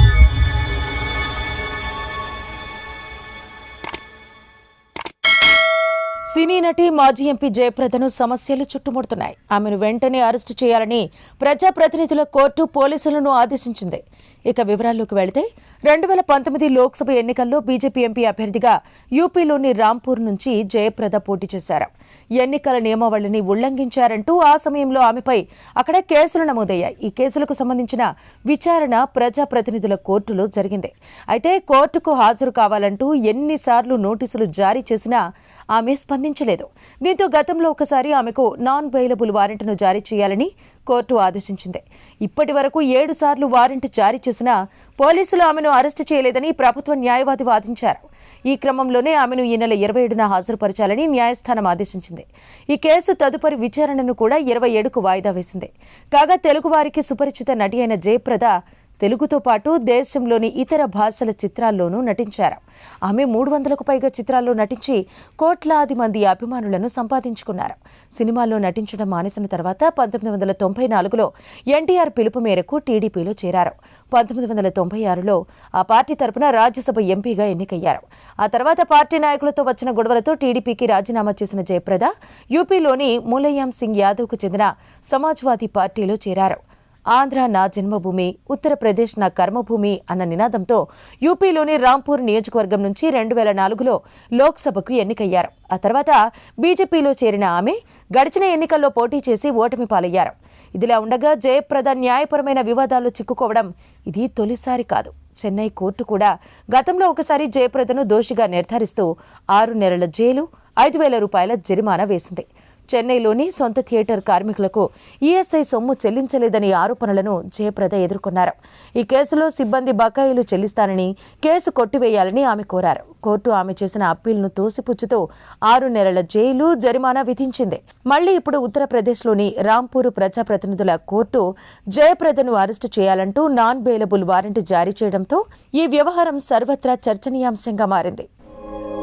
you సినీ నటి మాజీ MP జయప్రదను సమస్యలు చుట్టుముడుతున్నాయి. ఆమెను వెంటనే అరెస్టు చేయాలని ప్రజాప్రతినిధుల కోర్టు పోలీసులను ఆదేశించింది. ఇక వివరాల్లోకి వెళితే రెండు వేల పంతొమ్మిది లోక్సభ ఎన్నికల్లో బీజేపీ ఎంపీ అభ్యర్థిగా యూపీలోని రాంపూర్ నుంచి జయప్రద పోటీ చేశారు. ఎన్నికల నియమావళిని ఉల్లంఘించారంటూ ఆ సమయంలో ఆమెపై అక్కడ కేసులు నమోదయ్యాయి. ఈ కేసులకు సంబంధించిన విచారణ ప్రజాప్రతినిధుల కోర్టులో జరిగింది. అయితే కోర్టుకు హాజరు కావాలంటూ ఎన్నిసార్లు నోటీసులు జారీ చేసినా ఆమె అందించలేదు దీంతో గతంలో ఒకసారి ఆమెకు నాన్ బెయిలబుల్ వారెంట్ను జారీ చేయాలని కోర్టు ఆదేశించింది. ఇప్పటి వరకు ఏడు సార్లు వారెంట్ జారీ చేసినా పోలీసులు ఆమెను అరెస్టు చేయలేదని ప్రభుత్వ న్యాయవాది వాదించారు. ఈ క్రమంలోనే ఆమెను ఈ నెల ఇరవై ఏడున హాజరుపరచాలని న్యాయస్థానం ఆదేశించింది. ఈ కేసు తదుపరి విచారణను కూడా ఇరవై ఏడుకు వాయిదా వేసింది. కాగా తెలుగువారికి సుపరిచిత నటి అయిన జయప్రద తెలుగుతో పాటు దేశంలోని ఇతర భాషల చిత్రాల్లోనూ నటించారు. ఆమె మూడు వందలకు పైగా చిత్రాల్లో నటించి కోట్లాది మంది అభిమానులను సంపాదించుకున్నారు. సినిమాల్లో నటించడం మానేసిన తర్వాత పంతొమ్మిది వందల తొంభై నాలుగులో ఎన్టీఆర్ పిలుపు మేరకు టీడీపీలో చేరారు. పంతొమ్మిది వందల తొంభై ఆరులో ఆ పార్టీ తరపున రాజ్యసభ ఎంపీగా ఎన్నికయ్యారు. ఆ తర్వాత పార్టీ నాయకులతో వచ్చిన గొడవలతో టీడీపీకి రాజీనామా చేసిన జయప్రద యూపీలోని ములయం సింగ్ యాదవ్కు చెందిన సమాజ్వాదీ పార్టీలో చేరారు. ఆంధ్ర నా జన్మభూమి ఉత్తరప్రదేశ్ నా కర్మభూమి అన్న నినాదంతో యూపీలోని రాంపూర్ నియోజకవర్గం నుంచి రెండు వేల నాలుగులో లోక్సభకు ఎన్నికయ్యారు. ఆ తర్వాత బీజేపీలో చేరిన ఆమె గడిచిన ఎన్నికల్లో పోటీ చేసి ఓటమి పాలయ్యారు. ఇదిలా ఉండగా జయప్రద న్యాయపరమైన వివాదాల్లో చిక్కుకోవడం ఇది తొలిసారి కాదు. చెన్నై కోర్టు కూడా గతంలో ఒకసారి జయప్రదను దోషిగా నిర్ధారిస్తూ ఆరు నెలల జైలు ఐదు వేల రూపాయల జరిమానా వేసింది. చెన్నైలోని సొంత థియేటర్ కార్మికులకు ఈఎస్ఐ సొమ్ము చెల్లించలేదని ఆరోపణలను జయప్రద ఎదుర్కొన్నారు. ఈ కేసులో సిబ్బంది బకాయిలు చెల్లిస్తానని కేసు కొట్టివేయాలని ఆమె కోరారు. కోర్టు ఆమె చేసిన అప్పీల్ను తోసిపుచ్చుతూ ఆరు నెలల జైలు జరిమానా విధించింది. మళ్ళీ ఇప్పుడు ఉత్తరప్రదేశ్లోని రాంపూర్ ప్రజాప్రతినిధుల కోర్టు జయప్రదను అరెస్టు చేయాలంటూ నాన్ బెయిలబుల్ వారెంట్ జారీ చేయడంతో ఈ వ్యవహారం సర్వత్రా చర్చనీయాంశంగా మారింది.